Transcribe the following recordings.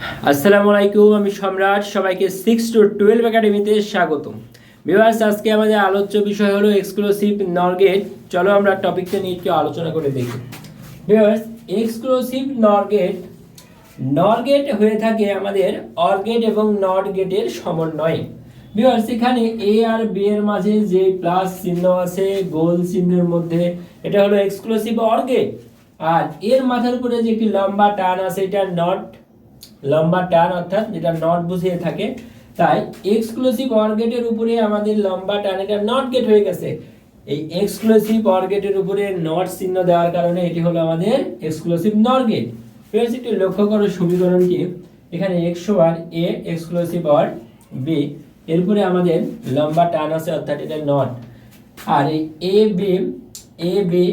আসসালামু আলাইকুম, আমি সম্রাট, সবাইকে সিক্স টু টুয়েলভ একাডেমিতে স্বাগতম। ভিউয়ার্স আজকে আমাদের আলোচ্য বিষয় হলো এক্সক্লুসিভ নরগেট চলো আমরা টপিকটা নিয়ে একটু আলোচনা করে দেখি। ভিউয়ার্স এক্সক্লুসিভ নরগেট নরগেট হয়ে থাকে আমাদের অরগেট এবং নট গেটের সমন্বয়ে। ভিউয়ার্স এখানে এ আর বি এর মাঝে যে প্লাস চিহ্ন আছে, গোল চিহ্নের মধ্যে, এটা হলো এক্সক্লুসিভ অরগেট আর এর মাথার উপরে যে একটি লম্বা টান আছে, এটা নট লম্বা টান অর্থাৎ যেটা নট বুঝিয়ে থাকে, তাই এক্সক্লুসিভ অরগেটের উপরে আমাদের লম্বা টান এটা নট গেট হয়ে গেছে। এই এক্সক্লুসিভ অরগেটের উপরে নট চিহ্ন দেওয়ার কারণে এটি হলো আমাদের এক্সক্লুসিভ নট গেট ফ্রেন্ডস একটু লক্ষ্য করো সমীকরণটি। এখানে এক্স আর এ এক্সক্লুসিভ অর বি এরপরে আমাদের লম্বা টান আছে অর্থাৎ এটা নট আর এই এ বি এ বি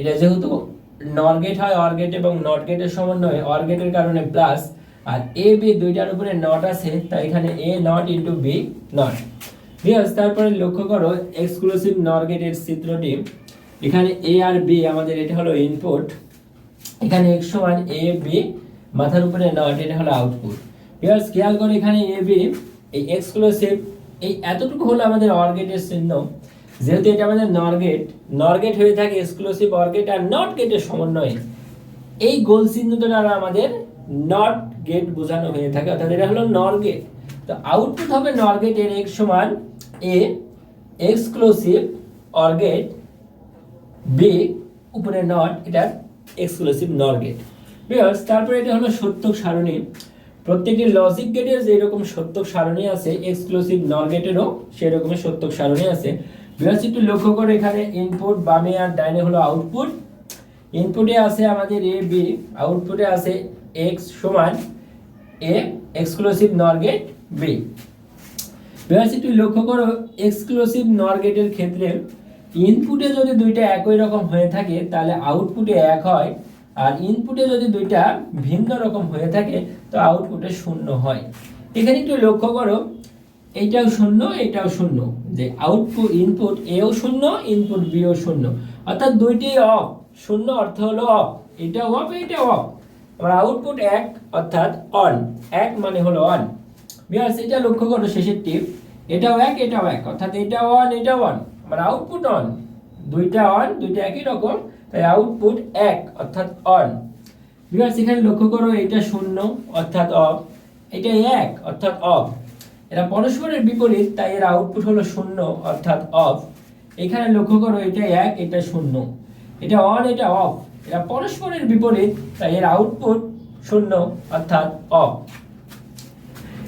এটা যেহেতু নর গেট হয় অর গেট এবং নট সমন্বয়ে অর কারণে প্লাস আর এ বি দুইটার উপরে নট আছে, তাই এখানে A not into B not because তারপরে লক্ষ্য করো এক্সক্লুসিভ নর গেটের চিত্রটি। এখানে এ আর বি আমাদের এটা হলো ইনপুট এখানে এক্স সমান এ বি মাথার উপরে নট এটা হলো আউটপুট বিকজ খেয়াল করো এখানে এ বি এই এক্সক্লুসিভ এই এতটুকু হলো আমাদের অর চিহ্ন। যেহেতু এটা আমাদের নরগেট নরগেট হয়ে থাকে এক্সক্লুসিভ অর গেট আর নট গেটের সমন্বয়ে। এই গোল চিহ্নটা দ্বারা আমাদের নট গেট বোঝানো হয়ে থাকে, অর্থাৎ এটা হলো নরগেট তো আউটপুট হবে নর গেটের এক্স সমান A exclusive or gate B উপরে নট এটা এক্সক্লুসিভ নর গেট বিকজ তারপরে এটা হলো সত্য সারণী। প্রত্যেকটি লজিক গেটের যে রকম সত্যক সারণী আছে এক্সক্লুসিভ নর গেটেরও সেই রকমের সত্যক সারণী আছে। বিকজ একটু লক্ষ্য করে এখানে ইনপুট বামে আর ডাইনে হলো আউটপুট ইনপুটে আছে আমাদের এ বি আউটপুটে আছে এক্স সমান A exclusive nor gate B because একটু লক্ষ্য করো এক্সক্লুসিভ নর গেটের ক্ষেত্রে ইনপুটে যদি দুইটা একই রকম হয়ে থাকে, তাহলে আউটপুটে এক হয়। আর ইনপুটে যদি দুইটা ভিন্ন রকম হয়ে থাকে, তো আউটপুটে শূন্য হয়। এখানে একটু লক্ষ্য করো, এইটাও শূন্য এটাও শূন্য, যে আউটপুট ইনপুট এও শূন্য ইনপুট বিও শূন্য। অর্থাৎ দুইটি অফ শূন্য অর্থ হলো অফ এটা অফ এটা অফ আবার আউটপুট এক, অর্থাৎ অন এক মানে হলো অন বিহার এটা লক্ষ্য করো শেষের টিপ, এটাও এক এটাও এক, অর্থাৎ এটা অন এটা অন আমার আউটপুট অন দুইটা অন দুইটা একই রকম, তাই আউটপুট এক, অর্থাৎ অন বিহার সেখানে লক্ষ্য করো এটা শূন্য, অর্থাৎ অফ এটা এক, অর্থাৎ অফ এরা পরস্পরের বিপরীত, তাই এর আউটপুট হলো শূন্য, অর্থাৎ অফ এখানে লক্ষ্য করো এটা এক, এটা শূন্য। এটা অন এটা অফ এরা পরস্পরের বিপরীত, তাই এর আউটপুট শূন্য, অর্থাৎ অফ